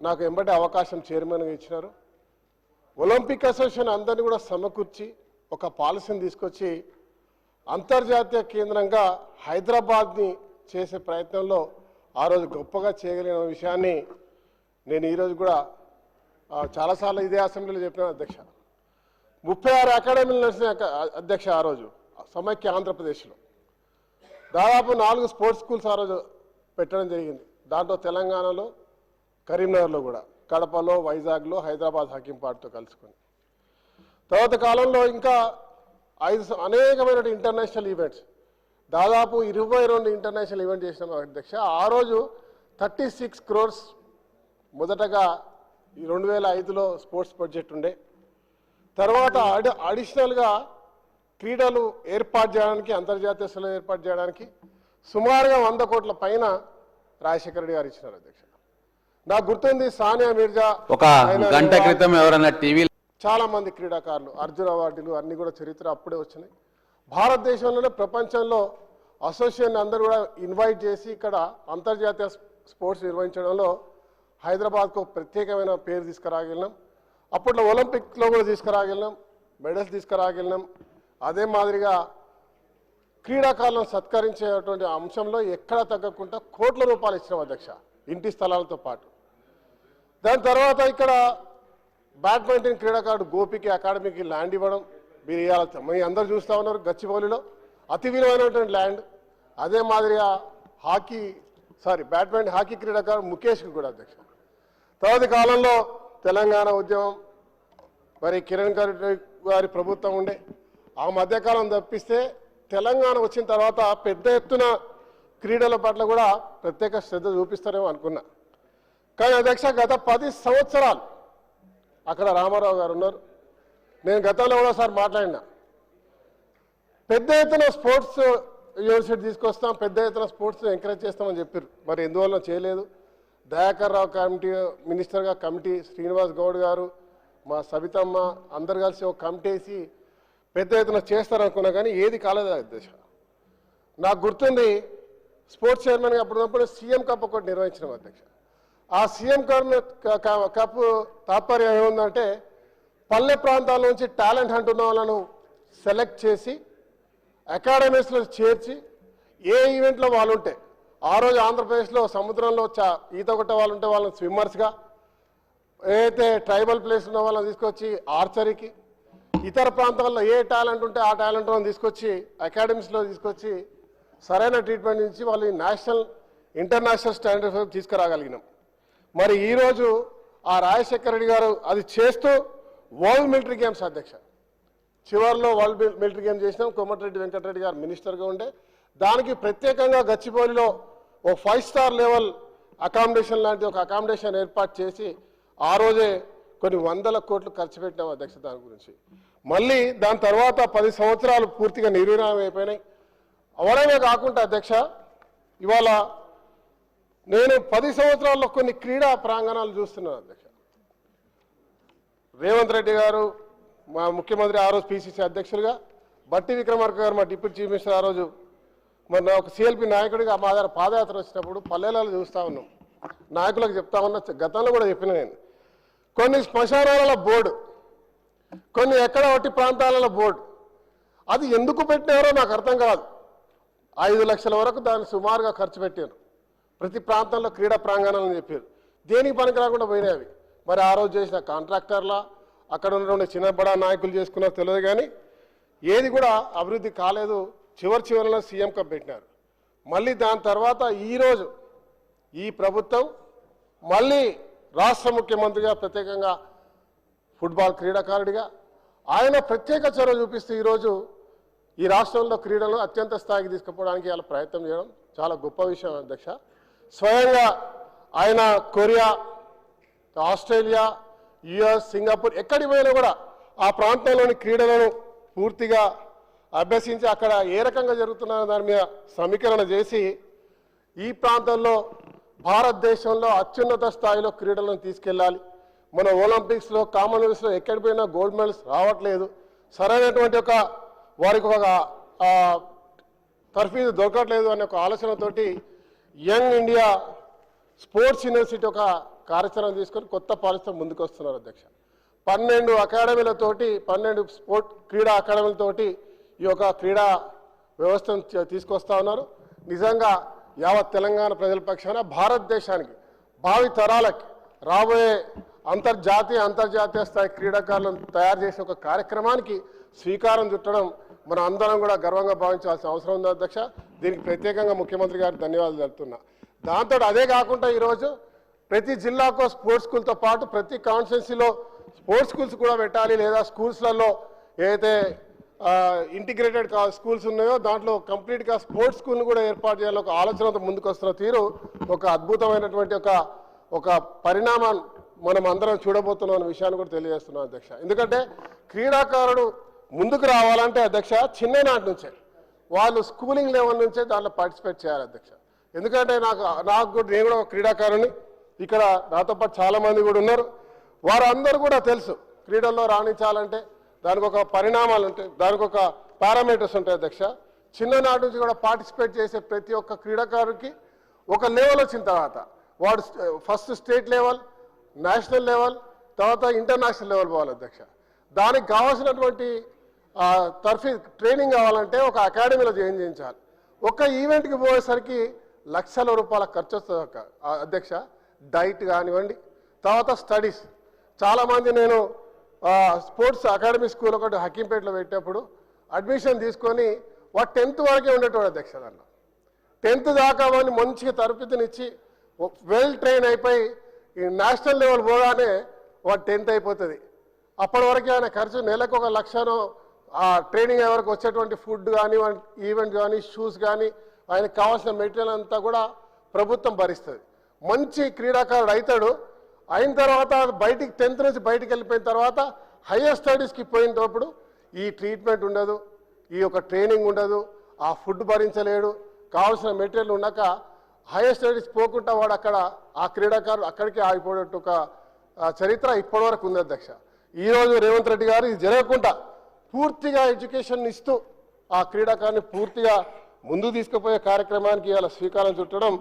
నాకు ఎంబటి అవకాశం చైర్మన్గా ఇచ్చినారు. ఒలింపిక్ అసోసియేషన్ అందరినీ కూడా సమకూర్చి ఒక పాలసీని తీసుకొచ్చి అంతర్జాతీయ కేంద్రంగా హైదరాబాద్ని చేసే ప్రయత్నంలో ఆ రోజు గొప్పగా చేయగలిగిన విషయాన్ని నేను ఈరోజు కూడా చాలాసార్లు ఇదే అసెంబ్లీలో చెప్పిన అధ్యక్ష. ముప్పై ఆరు అకాడమీలు నడిచిన అధ్యక్ష ఆ రోజు సమైక్య ఆంధ్రప్రదేశ్లో. దాదాపు నాలుగు స్పోర్ట్స్ స్కూల్స్ ఆ రోజు పెట్టడం జరిగింది. దాంట్లో తెలంగాణలో కరీంనగర్లో కూడా కడపలో వైజాగ్లో హైదరాబాద్ హకీంపాట్తో కలుసుకుని. తర్వాత కాలంలో ఇంకా ఐదు అనేకమైన ఇంటర్నేషనల్ ఈవెంట్స్. దాదాపు ఇరవై రెండు ఇంటర్నేషనల్ ఈవెంట్ చేసిన అధ్యక్ష. ఆ రోజు థర్టీ సిక్స్ క్రోర్స్ మొదటగా ఈ రెండు వేల ఐదులో స్పోర్ట్స్ బడ్జెట్ ఉండే. తర్వాత అడి అడిషనల్గా క్రీడలు ఏర్పాటు చేయడానికి అంతర్జాతీయ స్థలం ఏర్పాటు చేయడానికి సుమారుగా వంద కోట్ల పైన రాజశేఖర రెడ్డి గారు ఇచ్చినారు అధ్యక్ష. నాకు గుర్తుంది సానియా మిర్జా ఒక గంట క్రితం ఎవరన్నా టీవీ చాలా మంది క్రీడాకారులు అర్జున అవార్డులు అన్ని కూడా చరిత్ర అప్పుడే వచ్చినాయి. భారతదేశంలోనే ప్రపంచంలో అసోసియేషన్ అందరూ కూడా ఇన్వైట్ చేసి ఇక్కడ అంతర్జాతీయ స్పోర్ట్స్ నిర్వహించడంలో హైదరాబాద్కు ప్రత్యేకమైన పేరు తీసుకురాగలిగినాం. అప్పట్లో ఒలింపిక్లో కూడా తీసుకురాగలిగినాం మెడల్స్ తీసుకురాగలిగినాం. అదే మాదిరిగా క్రీడాకారులను సత్కరించేటువంటి అంశంలో ఎక్కడా తగ్గకుండా కోట్ల రూపాయలు ఇచ్చినాం అధ్యక్ష ఇంటి స్థలాలతో పాటు. దాని తర్వాత ఇక్కడ బ్యాడ్మింటన్ క్రీడాకారుడు గోపికి అకాడమీకి ల్యాండ్ ఇవ్వడం మీరు ఇవాళ మీ అందరు చూస్తూ ఉన్నారు గచ్చిబౌలిలో. అతి విలువైనటువంటి ల్యాండ్. అదే మాదిరిగా హాకీ సారీ బ్యాడ్మింటన్ హాకీ క్రీడాకారుడు ముఖేష్కి కూడా అధ్యక్ష. తర్వాత కాలంలో తెలంగాణ ఉద్యమం మరి కిరణ్ గారి గారి ప్రభుత్వం ఉండే. ఆ మధ్యకాలం తప్పిస్తే తెలంగాణ వచ్చిన తర్వాత పెద్ద ఎత్తున క్రీడల పట్ల కూడా ప్రత్యేక శ్రద్ధ చూపిస్తారేమో అనుకున్నా. కానీ అధ్యక్ష గత పది సంవత్సరాలు. అక్కడ రామారావు గారు ఉన్నారు. నేను గతంలో కూడా సార్ మాట్లాడినా. పెద్ద ఎత్తున స్పోర్ట్స్ యూనివర్సిటీ తీసుకొస్తాం పెద్ద ఎత్తున స్పోర్ట్స్ ఎంకరేజ్ చేస్తామని చెప్పారు మరి ఎందువల్ల చేయలేదు? దయాకర్ రావు కమిటీ మినిస్టర్గా కమిటీ శ్రీనివాస్ గౌడ్ గారు మా సబితమ్మ అందరు కలిసి ఒక కమిటీ వేసి పెద్ద ఎత్తున చేస్తారనుకున్నా కానీ ఏది కాలేదు అధ్యక్ష నాకు గుర్తుంది స్పోర్ట్స్ చైర్మన్గా అప్పుడున్నప్పుడు సీఎం కప్ ఒకటి నిర్వహించిన అధ్యక్ష. ఆ సీఎం కప్ కప్ తాత్పర్యం ఏముందంటే పల్లె ప్రాంతాల నుంచి టాలెంట్ అంటున్న వాళ్ళను సెలెక్ట్ చేసి అకాడమీస్లో చేర్చి ఏ ఈవెంట్లో వాళ్ళు ఉంటే ఆ రోజు ఆంధ్రప్రదేశ్లో సముద్రంలో చా ఈత కొట్టే వాళ్ళు ఉంటే వాళ్ళని స్విమ్మర్స్గా ఏదైతే ట్రైబల్ ప్లేస్ ఉన్న వాళ్ళని తీసుకొచ్చి ఆర్చరీకి ఇతర ప్రాంతాల్లో ఏ టాలెంట్ ఉంటే ఆ టాలెంట్ వాళ్ళని తీసుకొచ్చి అకాడమీస్లో తీసుకొచ్చి సరైన ట్రీట్మెంట్ ఇచ్చి వాళ్ళు నేషనల్ ఇంటర్నేషనల్ స్టాండర్డ్స్ తీసుకురాగలిగినాం. మరి ఈరోజు ఆ రాజశేఖర రెడ్డి గారు అది చేస్తూ వరల్డ్ మిలిటరీ గేమ్స్ అధ్యక్ష. చివరిలో వరల్డ్ మిలిటరీ గేమ్ చేసినాం. కోమటిరెడ్డి వెంకటరెడ్డి గారు మినిస్టర్గా ఉండే. దానికి ప్రత్యేకంగా గచ్చిబౌలిలో ఓ ఫైవ్ స్టార్ లెవెల్ అకామిడేషన్ లాంటి ఒక అకామిడేషన్ ఏర్పాటు చేసి ఆ రోజే కొన్ని వందల కోట్లు ఖర్చు పెట్టినాం అధ్యక్ష దాని గురించి. మళ్ళీ దాని తర్వాత పది సంవత్సరాలు పూర్తిగా నిర్వీర్యం అయిపోయినాయి. అవడమే కాకుండా అధ్యక్ష ఇవాళ నేను పది సంవత్సరాల్లో కొన్ని క్రీడా ప్రాంగణాలు చూస్తున్నాను అధ్యక్ష. రేవంత్ రెడ్డి గారు మా ముఖ్యమంత్రి ఆ రోజు పిసిసి అధ్యక్షులుగా బట్టి విక్రమార్క గారు మా డిప్యూటీ చీఫ్ మినిస్టర్ ఆ రోజు మరి ఒక సిఎల్పి నాయకుడిగా మా దగ్గర పాదయాత్ర వచ్చినప్పుడు పల్లెలలో చూస్తా ఉన్నాం. నాయకులకు చెప్తా ఉన్నా గతంలో కూడా చెప్పిన నేను. కొన్ని శ్మశానాల బోర్డు కొన్ని ఎక్కడ ఒకటి ప్రాంతాలలో బోర్డు. అది ఎందుకు పెట్టినారో నాకు అర్థం కాదు. ఐదు లక్షల వరకు దాన్ని సుమారుగా ఖర్చు పెట్టారు. ప్రతి ప్రాంతంలో క్రీడా ప్రాంగణాలని చెప్పారు. దేనికి పనికి రాకుండా పోయినాయి అవి. మరి ఆ రోజు చేసిన కాంట్రాక్టర్లా అక్కడ ఉన్నటువంటి చిన్న బడా నాయకులు చేసుకున్నారో తెలియదు కానీ ఏది కూడా అభివృద్ధి కాలేదు. చివరి చివరిలో సీఎం కప్ పెట్టినారు. మళ్ళీ దాని తర్వాత ఈరోజు ఈ ప్రభుత్వం మళ్ళీ రాష్ట్ర ముఖ్యమంత్రిగా ప్రత్యేకంగా ఫుట్బాల్ క్రీడాకారుడిగా ఆయన ప్రత్యేక చొరవ చూపిస్తూ ఈరోజు ఈ రాష్ట్రంలో క్రీడలను అత్యంత స్థాయికి తీసుకుపోవడానికి వాళ్ళ ప్రయత్నం చేయడం చాలా గొప్ప విషయం అధ్యక్ష. స్వయంగా ఆయన కొరియా ఆస్ట్రేలియా యుఎస్ సింగపూర్ ఎక్కడికి పోయినా కూడా ఆ ప్రాంతంలోని క్రీడలను పూర్తిగా అభ్యసించి అక్కడ ఏ రకంగా జరుగుతున్న దాని మీద సమీకరణ చేసి ఈ ప్రాంతంలో భారతదేశంలో అత్యున్నత స్థాయిలో క్రీడలను తీసుకెళ్ళాలి. మన ఒలింపిక్స్లో కామన్వెల్త్స్లో ఎక్కడి పోయినా గోల్డ్ మెడల్స్ రావట్లేదు. సరైనటువంటి ఒక వారికి ఒక తర్ఫీదు దొరకట్లేదు అనే ఒక ఆలోచనతోటి యంగ్ ఇండియా స్పోర్ట్స్ యూనివర్సిటీ ఒక కార్యాచరణ తీసుకొని కొత్త పాలసీతో ముందుకు వస్తున్నారు అధ్యక్ష. పన్నెండు అకాడమీలతోటి పన్నెండు స్పోర్ట్ క్రీడా అకాడమీలతోటి ఈ యొక్క క్రీడా వ్యవస్థను తీసుకొస్తా ఉన్నారు. నిజంగా యావత్ తెలంగాణ ప్రజల పక్షాన భారతదేశానికి భావి తరాలకి రాబోయే అంతర్జాతీయ అంతర్జాతీయ స్థాయి క్రీడాకారులను తయారు చేసే ఒక కార్యక్రమానికి శ్రీకారం చుట్టడం మనం అందరం కూడా గర్వంగా భావించాల్సిన అవసరం ఉంది అధ్యక్ష. దీనికి ప్రత్యేకంగా ముఖ్యమంత్రి గారికి ధన్యవాదాలు తెలుపుతున్నా. దాంతో అదే కాకుండా ఈరోజు ప్రతి జిల్లాకు స్పోర్ట్స్ స్కూల్తో పాటు ప్రతి కాన్స్టిట్యున్సీలో స్పోర్ట్స్ స్కూల్స్ కూడా పెట్టాలి లేదా స్కూల్స్లలో ఏదైతే ఇంటిగ్రేటెడ్ స్కూల్స్ ఉన్నాయో దాంట్లో కంప్లీట్గా స్పోర్ట్స్ స్కూల్ని కూడా ఏర్పాటు చేయాలి ఒక ఆలోచనతో ముందుకు వస్తున్న తీరు ఒక అద్భుతమైనటువంటి ఒక ఒక పరిణామం మనం అందరం చూడబోతున్నాం అనే విషయాన్ని కూడా తెలియజేస్తున్నాం అధ్యక్ష. ఎందుకంటే క్రీడాకారుడు ముందుకు రావాలంటే అధ్యక్ష చిన్ననాటి నుంచే. వాళ్ళు స్కూలింగ్ లెవెల్ నుంచే దాంట్లో పార్టిసిపేట్ చేయాలి అధ్యక్ష. ఎందుకంటే నాకు నాకు కూడా నేను కూడా ఒక క్రీడాకారుని. ఇక్కడ నాతో పాటు చాలామంది కూడా ఉన్నారు. వారందరూ కూడా తెలుసు క్రీడల్లో రాణించాలంటే దానికి ఒక పరిణామాలు ఉంటాయి దానికి ఒక పారామీటర్స్ ఉంటాయి అధ్యక్ష. చిన్ననాటి నుంచి కూడా పార్టిసిపేట్ చేసే ప్రతి ఒక్క క్రీడాకారుడికి ఒక లెవెల్ వచ్చిన తర్వాత వాడు first state level national level తర్వాత ఇంటర్నేషనల్ లెవెల్ పోవాలి అధ్యక్ష. దానికి కావాల్సినటువంటి తర్ఫీ ట్రైనింగ్ కావాలంటే ఒక అకాడమీలో జాయిన్ చేయించాలి. ఒక ఈవెంట్కి పోయేసరికి లక్షల రూపాయల ఖర్చు వస్తుంది ఒక అధ్యక్ష. డైట్ కానివ్వండి తర్వాత స్టడీస్. చాలామంది నేను స్పోర్ట్స్ అకాడమీ స్కూల్ ఒకటి హకీంపేటలో పెట్టేప్పుడు అడ్మిషన్ తీసుకొని వాడు టెన్త్ వరకే ఉండేటోడు అధ్యక్ష దాంట్లో టెన్త్ దాకా వాడిని మంచిగా తరబితినిచ్చి వెల్ ట్రైన్ అయిపోయి ఈ నేషనల్ లెవెల్ పోగానే వాడు టెన్త్ అయిపోతుంది. అప్పటి వరకు ఆయన ఖర్చు నెలకు ఒక లక్షను ఆ ట్రైనింగ్ ఎవరికి వచ్చేటువంటి ఫుడ్ కానీ ఈవెంట్ కానీ షూస్ కానీ ఆయనకు కావాల్సిన మెటీరియల్ అంతా కూడా ప్రభుత్వం భరిస్తుంది. మంచి క్రీడాకారుడు అవుతాడు అయిన తర్వాత బయటికి టెన్త్ నుంచి బయటికి వెళ్ళిపోయిన తర్వాత హయ్యర్ స్టడీస్కి పోయినప్పుడు ఈ ట్రీట్మెంట్ ఉండదు ఈ యొక్క ట్రైనింగ్ ఉండదు ఆ ఫుడ్ భరించలేడు కావాల్సిన మెటీరియల్ ఉన్నాక హైయర్ స్టడీస్ పోకుండా వాడు అక్కడ ఆ క్రీడాకారుడు అక్కడికి ఆగిపోయేట్టు ఒక చరిత్ర ఇప్పటివరకు ఉంది అధ్యక్ష. ఈరోజు రేవంత్ రెడ్డి గారు ఇది జరగకుండా పూర్తిగా ఎడ్యుకేషన్ ఇస్తూ ఆ క్రీడాకారుని పూర్తిగా ముందు తీసుకుపోయే కార్యక్రమానికి ఇవాళ శ్రీకారం చుట్టడం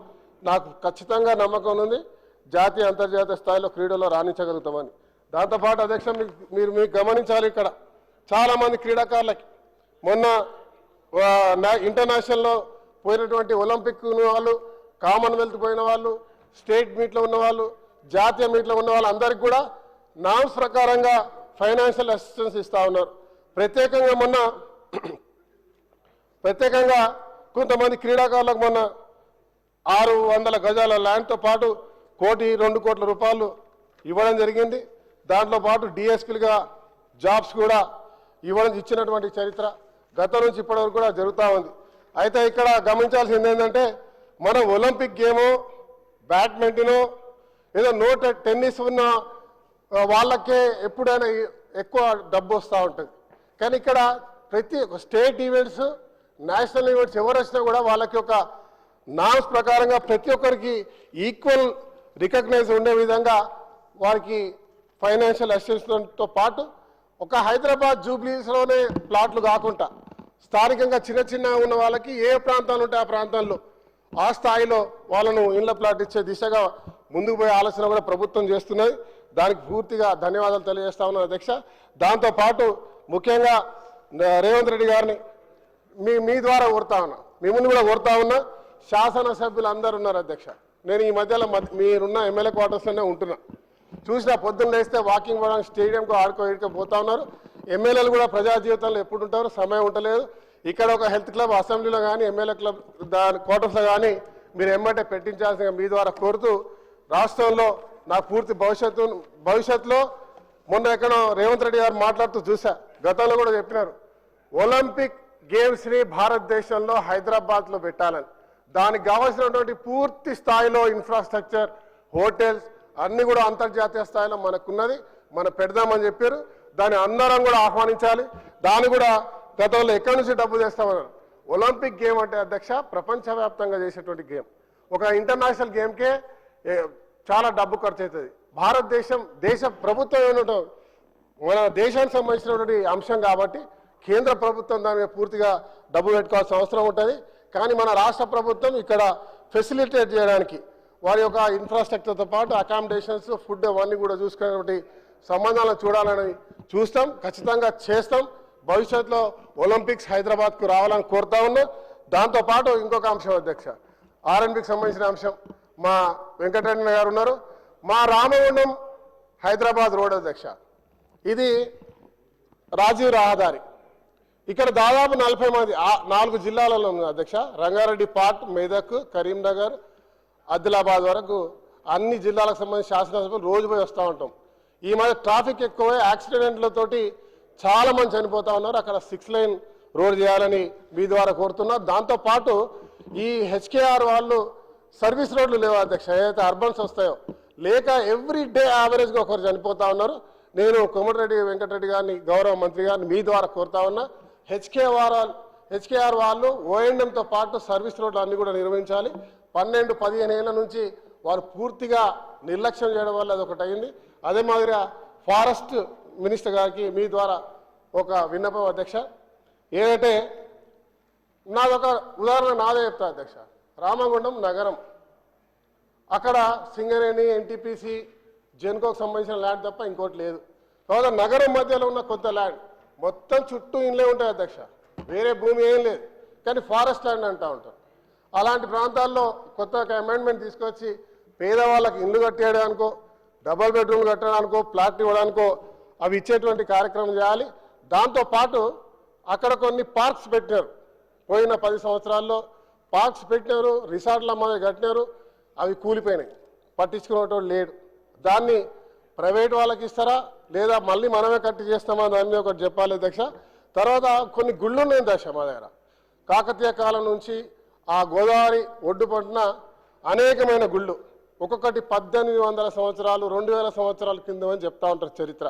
నాకు ఖచ్చితంగా నమ్మకం ఉంది. జాతీయ అంతర్జాతీయ స్థాయిలో క్రీడల్లో రాణించగలుగుతామని. దాంతోపాటు అధ్యక్ష మీకు మీరు మీకు గమనించాలి ఇక్కడ. చాలామంది క్రీడాకారులకి మొన్న ఇంటర్నేషనల్లో పోయినటువంటి ఒలింపిక్ ఉన్న వాళ్ళు కామన్వెల్త్ పోయిన వాళ్ళు స్టేట్ మీట్లో ఉన్న వాళ్ళు జాతీయ మీట్లో ఉన్న వాళ్ళందరికీ కూడా నామ్స్ ప్రకారంగా ఫైనాన్షియల్ అసిస్టెన్స్ ఇస్తూ ఉన్నారు. ప్రత్యేకంగా మొన్న ప్రత్యేకంగా కొంతమంది క్రీడాకారులకు మొన్న ఆరు వందల గజాల ల్యాండ్తో పాటు కోటి రెండు కోట్ల రూపాయలు ఇవ్వడం జరిగింది. దాంట్లో పాటు డిఎస్పీలుగా జాబ్స్ కూడా ఇవ్వడం ఇచ్చినటువంటి చరిత్ర గత నుంచి ఇప్పటివరకు కూడా జరుగుతూ ఉంది. అయితే ఇక్కడ గమనించాల్సింది ఏంటంటే మన ఒలింపిక్ గేము బ్యాడ్మింటను ఏదో నోట్ టెన్నిస్ ఉన్న వాళ్ళకే ఎప్పుడైనా ఎక్కువ డబ్బు వస్తూ ఉంటుంది. కానీ ఇక్కడ ప్రతి ఒక్క స్టేట్ ఈవెంట్స్ నేషనల్ ఈవెంట్స్ ఎవరు వచ్చినా కూడా వాళ్ళకి ఒక నామ్స్ ప్రకారంగా ప్రతి ఒక్కరికి ఈక్వల్ రికగ్నైజ్ ఉండే విధంగా వారికి ఫైనాన్షియల్ అసిస్టెన్స్తో పాటు ఒక హైదరాబాద్ జూబ్లీస్లోనే ప్లాట్లు కాకుండా స్థానికంగా చిన్న చిన్న ఉన్న వాళ్ళకి ఏ ప్రాంతాలు ఉంటాయి ఆ ప్రాంతాల్లో ఆ స్థాయిలో వాళ్ళను ఇండ్ల ప్లాట్ ఇచ్చే దిశగా ముందుకు పోయే ఆలోచన కూడా ప్రభుత్వం చేస్తున్నది. దానికి పూర్తిగా ధన్యవాదాలు తెలియజేస్తా ఉన్నాను అధ్యక్ష. దాంతోపాటు ముఖ్యంగా రేవంత్ రెడ్డి గారిని మీ మీ ద్వారా కోరుతా ఉన్నా. మిమ్మల్ని కూడా కోరుతా ఉన్నా. శాసనసభ్యులు అందరు ఉన్నారు అధ్యక్ష. నేను ఈ మధ్యలో మీరున్న ఎమ్మెల్యే క్వార్టర్స్లోనే ఉంటున్నా. చూసిన పొద్దున్న లేస్తే వాకింగ్ పోవడానికి స్టేడియంకు ఆడుకో ఇడుకో పోతా ఉన్నారు. ఎమ్మెల్యేలు కూడా ప్రజా జీవితంలో ఎప్పుడు ఉంటారు? సమయం ఉండలేదు. ఇక్కడ ఒక హెల్త్ క్లబ్ అసెంబ్లీలో కానీ ఎమ్మెల్యే క్లబ్ దాని క్వార్టర్స్లో కానీ మీరు ఎమ్మెల్యే పెట్టించాల్సిన మీ ద్వారా కోరుతూ రాష్ట్రంలో నా పూర్తి భవిష్యత్తు భవిష్యత్తులో మొన్న ఎక్కడో రేవంత్ రెడ్డి గారు మాట్లాడుతూ చూసా గతంలో కూడా చెప్పినారు. ఒలింపిక్ గేమ్స్ని భారతదేశంలో హైదరాబాద్లో పెట్టాలని. దానికి కావాల్సినటువంటి పూర్తి స్థాయిలో ఇన్ఫ్రాస్ట్రక్చర్ హోటల్స్ అన్నీ కూడా అంతర్జాతీయ స్థాయిలో మనకున్నది మనం పెడదామని చెప్పారు. దాన్ని అందరం కూడా ఆహ్వానించాలి. దాన్ని కూడా గతంలో ఎక్కడి నుంచి డబ్బు తెస్తామన్నారు? ఒలింపిక్ గేమ్ అంటే అధ్యక్ష ప్రపంచవ్యాప్తంగా చేసేటువంటి గేమ్. ఒక ఇంటర్నేషనల్ గేమ్కే చాలా డబ్బు ఖర్చు అవుతుంది. భారతదేశం దేశ ప్రభుత్వం ఏమిటో మన దేశానికి సంబంధించినటువంటి అంశం కాబట్టి కేంద్ర ప్రభుత్వం దాని మీద పూర్తిగా డబ్బు పెట్టుకోవాల్సిన అవసరం ఉంటుంది. కానీ మన రాష్ట్ర ప్రభుత్వం ఇక్కడ ఫెసిలిటేట్ చేయడానికి వారి యొక్క ఇన్ఫ్రాస్ట్రక్చర్తో పాటు అకామిడేషన్స్ ఫుడ్ అవన్నీ కూడా చూసుకునేటువంటి సంబంధాలను చూడాలని చూస్తాం. ఖచ్చితంగా చేస్తాం. భవిష్యత్తులో ఒలింపిక్స్ హైదరాబాద్కు రావాలని కోరుతా ఉన్నాం. దాంతోపాటు ఇంకొక అంశం అధ్యక్ష ఆర్ఎన్బికి సంబంధించిన అంశం. మా వెంకటరమణ గారు ఉన్నారు. మా రామగుండం హైదరాబాద్ రోడ్ అధ్యక్ష. ఇది రాజీవ్ రహదారి. ఇక్కడ దాదాపు నలభై మంది నాలుగు జిల్లాలలో ఉంది అధ్యక్ష. రంగారెడ్డి పార్ట్ మెదక్ కరీంనగర్ ఆదిలాబాద్ వరకు అన్ని జిల్లాలకు సంబంధించి శాసనసభలు రోజు పోయి వస్తూ ఉంటాం. ఈ మధ్య ట్రాఫిక్ ఎక్కువ యాక్సిడెంట్లతోటి చాలామంది చనిపోతూ చనిపోతా ఉన్నారు. అక్కడ సిక్స్ లైన్ రోడ్ చేయాలని మీ ద్వారా కోరుతున్నా దాంతోపాటు ఈ హెచ్కేఆర్ వాళ్ళు సర్వీస్ రోడ్లు లేవు అధ్యక్ష? ఏదైతే అర్బన్స్ వస్తాయో లేక ఎవ్రీ డే యావరేజ్గా ఒకరు చనిపోతా ఉన్నారు. నేను కోమటిరెడ్డి వెంకటరెడ్డి గారిని గౌరవ మంత్రి గారిని మీ ద్వారా కోరుతా ఉన్నా. హెచ్కేఆర్ హెచ్కేఆర్ వాళ్ళు ఓఎండ్ఎంతో పాటు సర్వీస్ రోడ్లు అన్నీ కూడా నిర్వహించాలి. పన్నెండు పదిహేను ఏళ్ళ నుంచి వారు పూర్తిగా నిర్లక్ష్యం చేయడం వల్ల అది ఒకటి అయింది అదే మాదిరిగా ఫారెస్ట్ మినిస్టర్ గారికి మీ ద్వారా ఒక విన్నపం అధ్యక్ష. ఏదంటే నాదొక ఉదాహరణ నాదే చెప్తా అధ్యక్ష. రామగుండం నగరం. అక్కడ సింగరేణి ఎన్టీపీసీ జెన్కోకు సంబంధించిన ల్యాండ్ తప్ప ఇంకోటి లేదు. తర్వాత నగరం మధ్యలో ఉన్న కొంత ల్యాండ్. మొత్తం చుట్టూ ఇండ్లే ఉంటాయి అధ్యక్ష. వేరే భూమి ఏం లేదు. కానీ ఫారెస్ట్ ల్యాండ్ అంటూ ఉంటారు. అలాంటి ప్రాంతాల్లో కొత్త అమెండ్మెంట్ తీసుకొచ్చి పేదవాళ్ళకి ఇల్లు కట్టేయడానికో డబల్ బెడ్రూమ్ కట్టడానికో ప్లాట్ ఇవ్వడానికో అవి ఇచ్చేటువంటి కార్యక్రమం చేయాలి. దాంతోపాటు అక్కడ కొన్ని పార్క్స్ పెట్టినారు. పోయిన పది సంవత్సరాల్లో. పార్క్స్ పెట్టినారు రిసార్ట్ల అమ్మ కట్టినారు. అవి కూలిపోయినాయి. పట్టించుకునేటోడు లేడు. దాన్ని ప్రైవేట్ వాళ్ళకి ఇస్తారా? లేదా మళ్ళీ మనమే కట్టి చేస్తామా? దాన్ని ఒకటి చెప్పాలి దక్ష తర్వాత కొన్ని గుళ్ళు ఉన్నాయి దశ మా దగ్గర. కాకతీయ కాలం నుంచి ఆ గోదావరి ఒడ్డు పట్టిన అనేకమైన గుళ్ళు. ఒక్కొక్కటి పద్దెనిమిది వందల సంవత్సరాలు రెండు వేల సంవత్సరాల కింద అని చెప్తా ఉంటారు చరిత్ర.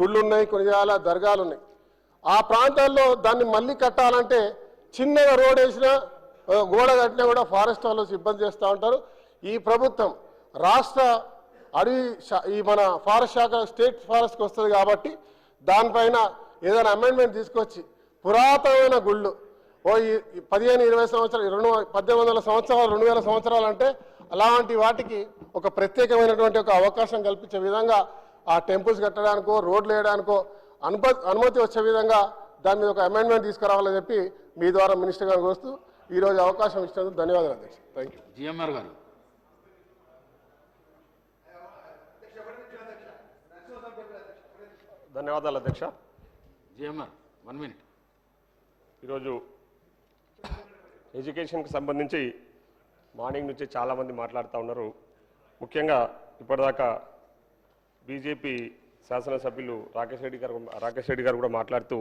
గుళ్ళు ఉన్నాయి కొనియాల దర్గాలు ఉన్నాయి. ఆ ప్రాంతాల్లో దాన్ని మళ్ళీ కట్టాలంటే చిన్నగా రోడ్ వేసినా గోడ కట్టినా కూడా ఫారెస్ట్ వాళ్ళు ఇబ్బంది చేస్తూ ఉంటారు. ఈ ప్రభుత్వం రాష్ట్ర అడవి శా- ఈ మన ఫారెస్ట్ శాఖ స్టేట్ ఫారెస్ట్కి వస్తుంది కాబట్టి దానిపైన ఏదైనా అమెండ్మెంట్ తీసుకొచ్చి పురాతనమైన గుళ్ళు. ఓ ఈ పదిహేను ఇరవై సంవత్సరాలు రెండు పద్దెనిమిది వందల సంవత్సరాలు రెండు వేల సంవత్సరాలు అంటే అలాంటి వాటికి ఒక ప్రత్యేకమైనటువంటి ఒక అవకాశం కల్పించే విధంగా ఆ టెంపుల్స్ కట్టడానికో రోడ్లు వేయడానికో అనుమతి అనుమతి వచ్చే విధంగా దాని మీద ఒక అమెండ్మెంట్ తీసుకురావాలని చెప్పి మీ ద్వారా మినిస్టర్ గారికి వస్తూ ఈరోజు అవకాశం ఇచ్చినందుకు ధన్యవాదాలు అధ్యక్ష. థ్యాంక్ యూ జిఎంఆర్ గారు. ధన్యవాదాలు అధ్యక్ష. జిఎంఆర్ వన్ మినిట్ ఈరోజు ఎడ్యుకేషన్కి సంబంధించి మార్నింగ్ నుంచి చాలామంది మాట్లాడుతూ ఉన్నారు. ముఖ్యంగా ఇప్పటిదాకా బీజేపీ శాసనసభ్యులు రాకేష్ రెడ్డి గారు రాకేష్ రెడ్డి గారు కూడా మాట్లాడుతూ